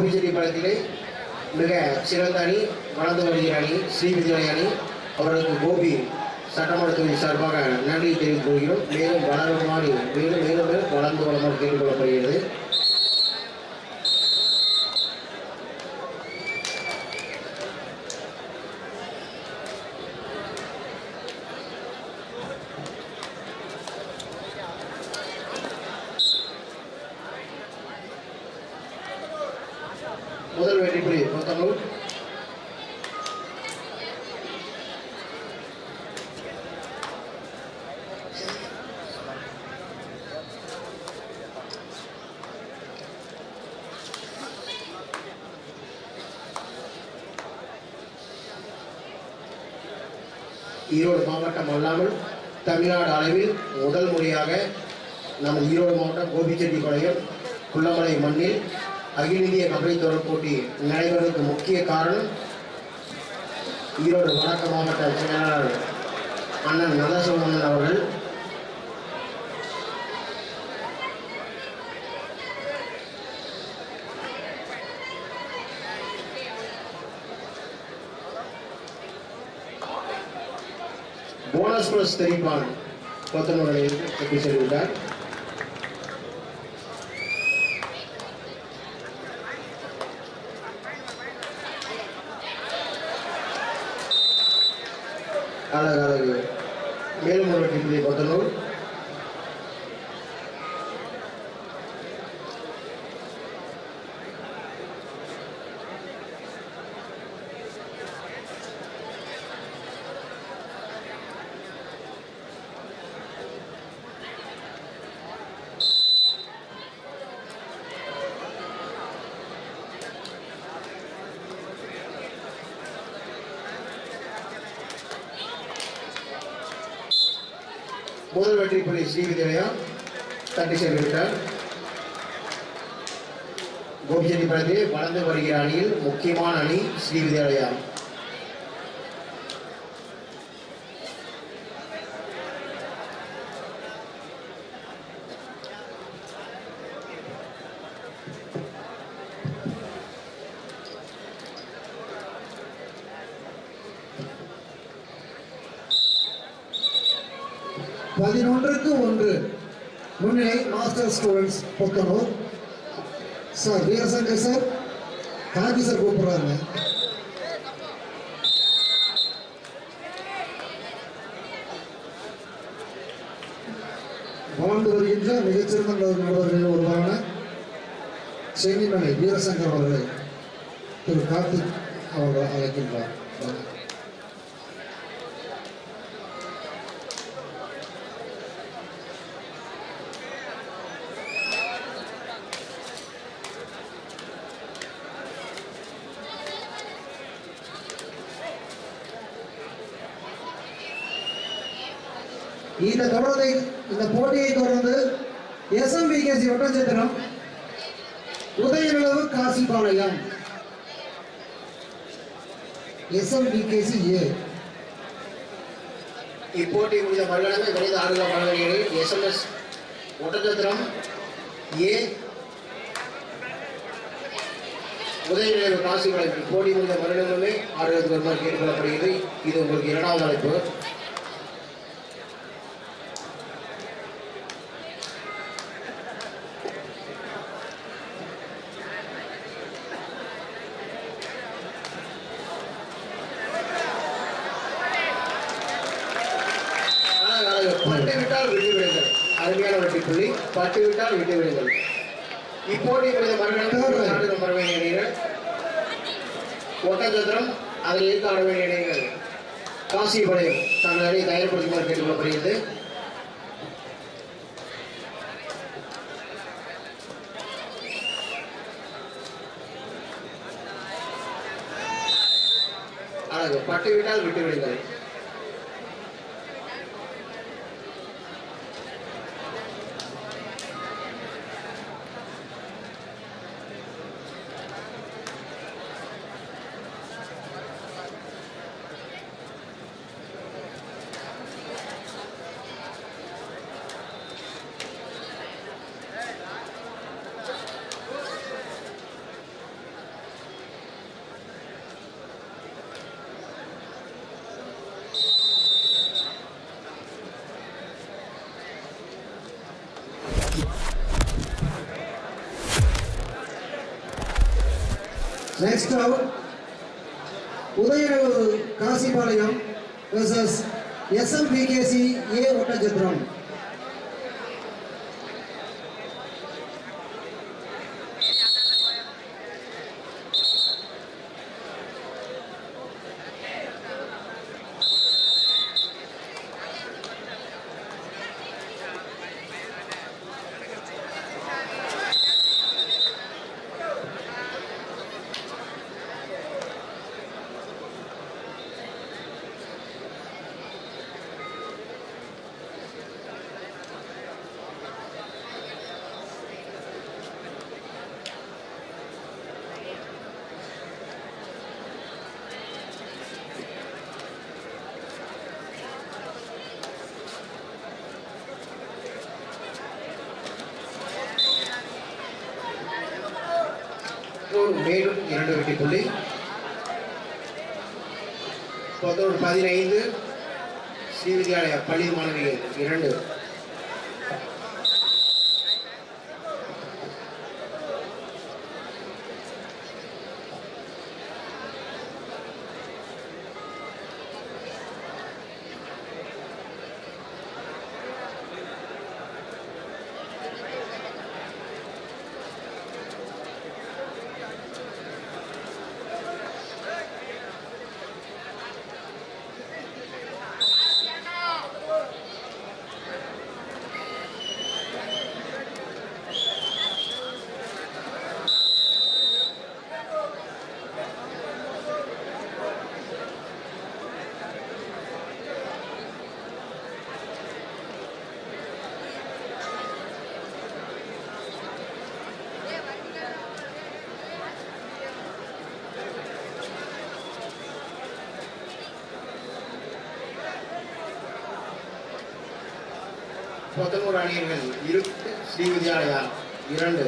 கோபிச்செட்டிப்பாளையத்திலே மிக சிறந்த அணி வளர்ந்து வருகிற அணி ஸ்ரீவிஜய அணி அவர்களுக்கு கோபி சட்டமன்ற தொகுதி சார்பாக நன்றி தெரிவித்துக் கொள்கிறோம். மேலும் வளருமாறு மேலும் மேலும் மேலும் வளர்ந்து வளமாறு கேட்டுக்கொள்ளப்படுகிறது முதல் வெற்றி புள்ளி கொத்தனூர் ஈரோடு மாவட்டம் அல்லாமல் தமிழ்நாடு அளவில் முதல் முறையாக நம் ஈரோடு மாவட்டம் கோபிச்செட்டிப்பாளையம் குள்ளமலை மண்ணில் அகில இந்திய மகளிர் தொடர் போட்டி நடைபெறுவதற்கு முக்கிய காரணம் ஈரோடு வடக்கு மாவட்ட செயலாளர் அண்ணன் நந்தசோமன் அவர்கள். போனஸ் பிளஸ் தெரிவிப்பான் கொத்தனூரை எப்படி செல்கிறார் அழகு அழகு மேலும் ஒரு கொத்தனூர் முதல் வெற்றி புள்ளி ஸ்ரீவித்யா தட்டி சென்றுவிட்டார் கோபிச்செட்டிப்பாளையத்திலே வளர்ந்து வருகிற அணியில் முக்கியமான அணி ஸ்ரீ ஸ்ரீவித்யாலயா பதினொன்றுக்கு ஒன்று. முன்னிலை master students Pothanur sir Veerasankar sir Gandhi sir கூப்பிடுறாங்க. வாழ்ந்து வருகின்ற மிகச்சிறந்த நண்பர்களில் ஒருவரான சென்னிமலை வீரசங்கர் அவர்களை திரு கார்த்திக் அவர்கள் அழைக்கின்றார். இந்த தொடரை இந்த போட்டியை தொடர்ந்து SMBKC Oddanchatram Udhayanilavu Kasipalayam SMBKC A இப்போட்டி முடிந்த மறுகணமே விரைந்து ஆடுகள மறுகணிகளில் எஸ்எம்எஸ் ஒட்டச்சத்திரம் ஏ உதயநிலை காசிமலை போட்டி முடிந்த மறுகணமே ஆடுகளத்துக்கு வருமாறு கேட்டுக்கொள்ளப்படுகிறது. இது உங்களுக்கு இரண்டாவது அழைப்பு விட்டால் விட்டு விடுங்கள் அருமையான வெற்றி புள்ளி பட்டு விட்டால் விட்டு விடுங்கள் இப்போட்டி புரித மறுநாள் வர வேண்டிய அணிகள் ஒட்டச்சத்திரம் அதில் இருக்க ஆட வேண்டிய அணிகள் காசிபாளையம் தங்கள் அணியை தயார்படுத்துமாறு கேட்டுக்கொள்ளப்படுகிறது. அழகு பட்டு விட்டு விடுங்கள். Next out Kasipalayam versus SMBKC A Oddanchatram மேலும் இரண்டு வெற்றி புள்ளி. பதினொன்று பதினைந்து ஸ்ரீ வித்யாலயா பள்ளி மாணவிகள் இரண்டு. பத்தொன்பது அணியர்கள் இருக்கு ஸ்ரீ வித்யாலயா இரண்டு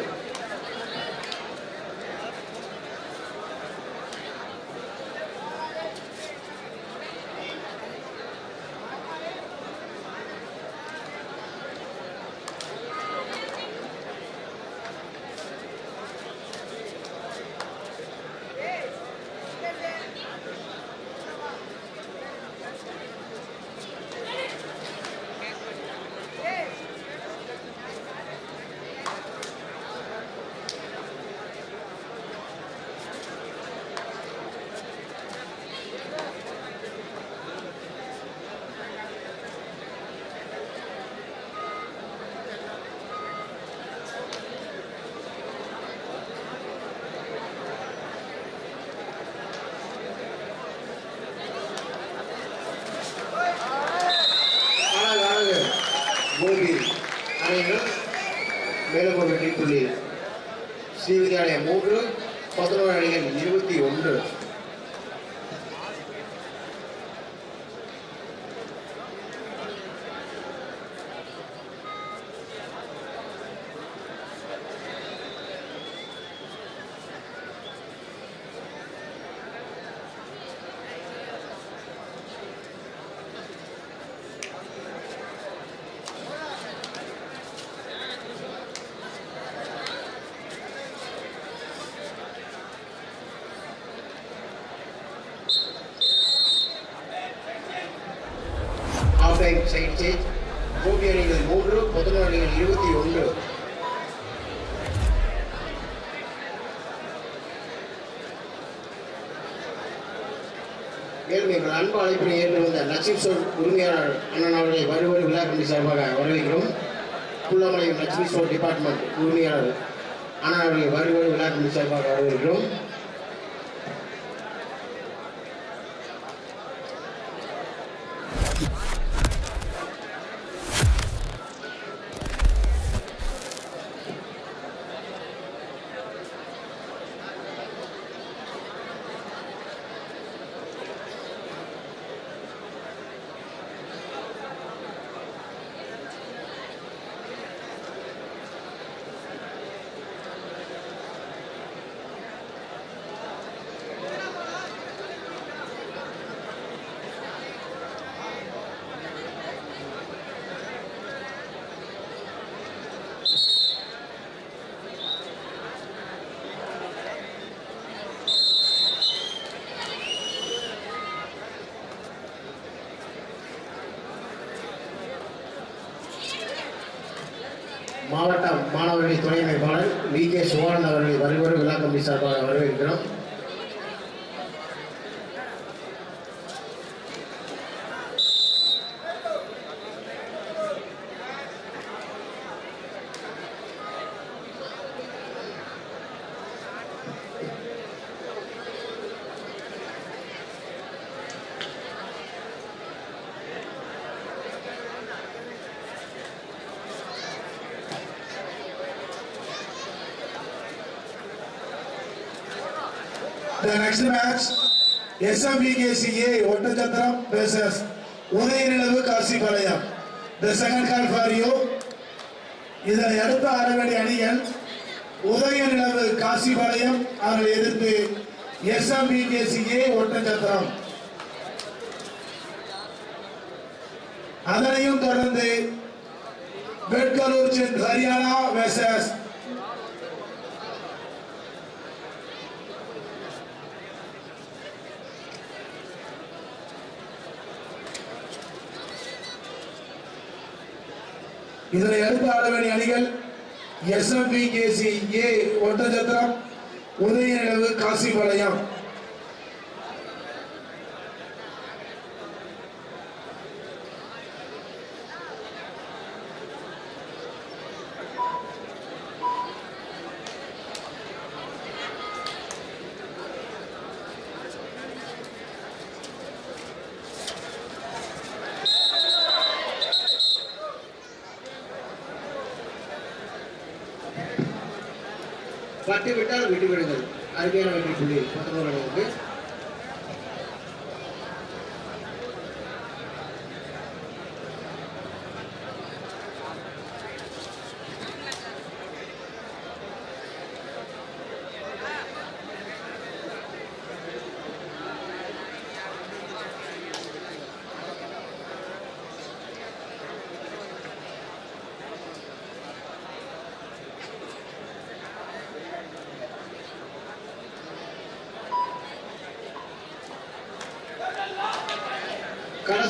அழகு அழகு கோபி அணிகள் மேலும் ஒரு வெற்றி புள்ளி ஸ்ரீ வித்யாலயம் மூன்று பதினோரு அணிகள் இருபத்தி ஒன்று. டைம் சைட் சேஞ்ச் கோபி அணிகள் மூன்று புதனூர் அணிகள் இருபத்தி ஒன்று. மேலும் எங்கள் அன்பு அழைப்பினை ஏற்று வந்த லட்சுமி ஸ்டோர் உரிமையாளர் அண்ணன் அவர்களை வருவது விழா கமிட்டி சார்பாக வரவேற்கிறோம். புள்ளமலை லட்சுமி ஸ்டோர் டிபார்ட்மெண்ட் உரிமையாளர் அண்ணன் அவர்களை வருவது விழா கமிட்டி சார்பாக வரவேற்கிறோம். மாணவர்களை துணை அமைப்பாளர் வி கே சுவான் அவர்களை வருவது விழா கமிட்டி சார்பாக வரவேற்கிறோம். The next match, SMBKCA Oddanchatram versus Udhayanilavu Kasipalayam. The second call for you. இதனை அடுத்த ஆட வேண்டிய அணிகள் உதயநிலவு காசிபாளையம் அவர்களை எதிர்த்து SMBKCA ஒட்டச்சத்திரம். அதனையும் தொடர்ந்து பெட்கலூர் சென் ஹரியானா versus இதனை அடுத்து ஆட வேண்டிய அணிகள் எஸ்எம்பி கேசி ஏ ஒட்டச்சத்திரம் உதயநிலவு காசிபாளையம். பட்டு விட்டால் விட்டு விடுங்கள் அருமையான வெற்றி புள்ளி பத்தொன்பது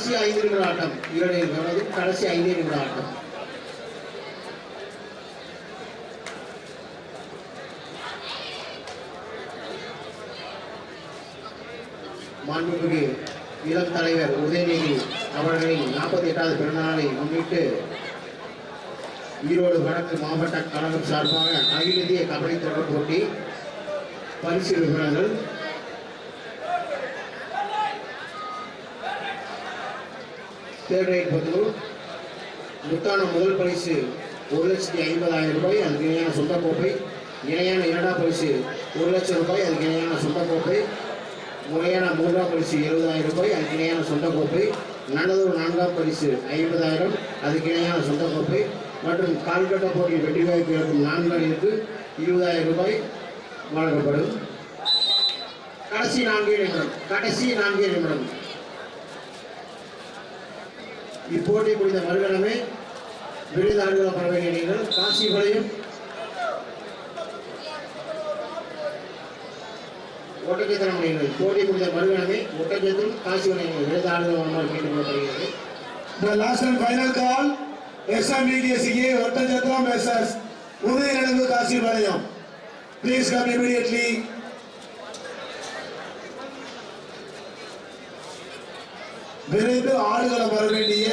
கடைசி ஐந்து நிமிட ஆட்டம். இரண்டு கடைசி ஐந்து நிமிட ஆட்டம். மாண்புமிகு இளம் தலைவர் உதயநிதி அவர்களின் நாற்பத்தி எட்டாவது பிறந்தநாளை முன்னிட்டு ஈரோடு வடக்கு மாவட்ட கழகம் சார்பாக அகில இந்திய கபடி தொடர் போட்டி பரிசு தேர்ட் ரேட் பத்தூர் முத்தான முதல் பரிசு ஒரு லட்சத்தி ஐம்பதாயிரம் ரூபாய் அதுக்கு இணையான சொந்த கோப்பை. இணையான இரண்டாம் பரிசு ஒரு லட்சம் ரூபாய் அதுக்கு இணையான சொந்த கோப்பை. முறையான மூன்றாம் பரிசு எழுபதாயிரம் ரூபாய் அதுக்கு இணையான சொந்த கோப்பை. நல்லதொரு நான்காம் பரிசு ஐம்பதாயிரம் அதுக்கு இணையான சொந்த கோப்பை. மற்றும் கால்கட்ட போட்டி வெற்றி வாய்ப்பு இருக்கும் நான்கு அணிகளுக்கு இருபதாயிரம் ரூபாய் வழங்கப்படும். கடைசி நான்கு நிமிடம் கடைசி நான்கு நிமிடம். இப்போட்டி குறித்த மறுகணமே விருதாடுகள பெற வேண்டிய நீங்கள் காசி வளையும் ஒட்டச்சத்திரம் நீங்கள் போட்டி குறித்த மறுகணமே ஒட்டச்சத்தில் காசி வளையங்கள் விருதாடுகள கேட்டுக்கொள்ளப்படுகிறது The last and final call, SMBKC A Oddanchatram versus Udhayanilavu Kasipalayam please come immediately விரைந்து ஆடுகளம் வர வேண்டிய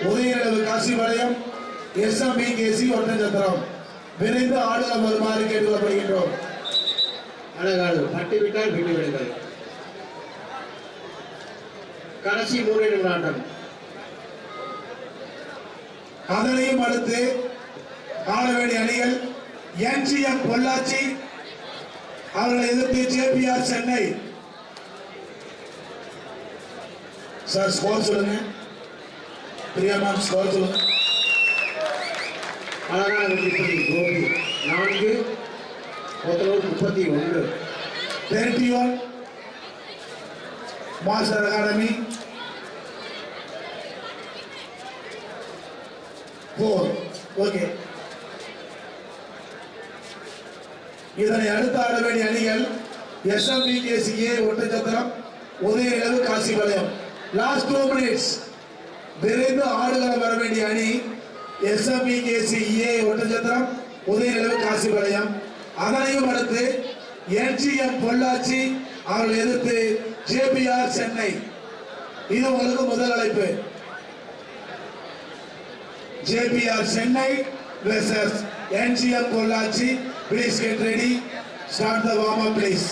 உதயநிலவு காசிபாளையம் எஸ்எம்பிகேசி ஒட்டஞ்சத்திரம் விரைந்து ஆடுகளம் வருமாறு கேட்டுக்கொள்ளப்படுகின்றோம். அழகாடு பட்டு விட்டால் விட்டு விடுங்கள். கடைசி மூன்று நிமிடம் அதனையும் அடுத்து ஆளவேடி அணிகள் என்ஜிஎம் பொள்ளாச்சி அவர்களை எதிர்த்து ஜேபிஆர் சென்னை. சார் ஸ்கோர் சொல்லுங்க. பிரியா மேம் ஸ்கோர் சொல்லுங்க. அழகான வெற்றி கோபி. நான்கு ஒருத்தரோடு முப்பத்தி ஒன்று. Thirty one master academy. Four okay இதனை அடுத்து ஆட வேண்டிய அணிகள் SMB KCA Oddanchatram Udhayanilavu Kasipalayam last two minutes விரைந்து ஆடுகளம் வர வேண்டிய அணி எஸ்எம்பி ஏ ஒட்டச்சத்திரம் உதயநிலவு காசிபாளையம். அதனையும் அடுத்து என்ஜிஎம் பொள்ளாச்சி அவர்கள் எதிர்த்து ஜேபிஆர் சென்னை. இது உங்களுக்கு முதல் அழைப்பு. JBR Chennai versus NGM Pollachi. Please get ready start the warm up please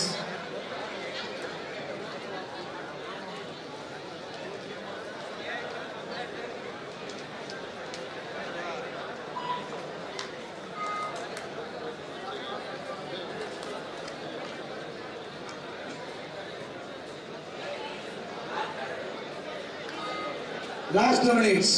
last two minutes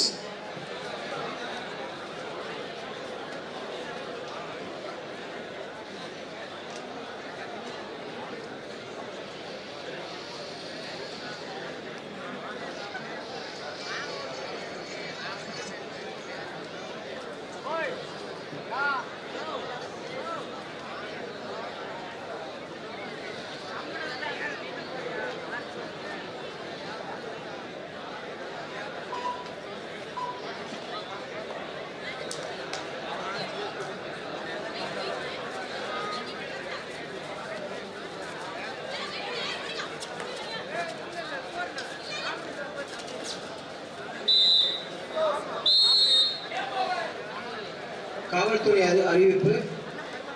காவல்துறை அது அறிவிப்பு.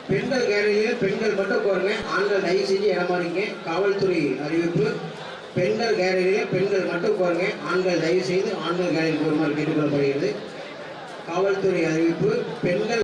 பெண்கள் கேலரியில் பெண்கள் மட்டும் போருங்க ஆண்கள் தயவு செஞ்சு இடமாறீங்க காவல்துறை அறிவிப்பு. பெண்கள் கேலரியில் பெண்கள் மட்டும் போருங்க ஆண்கள் தயவு செய்து ஆண்கள் கேலரி போருமாறு கேட்டுக்கொள்ளப்படுகிறது. காவல்துறை அறிவிப்பு. பெண்கள்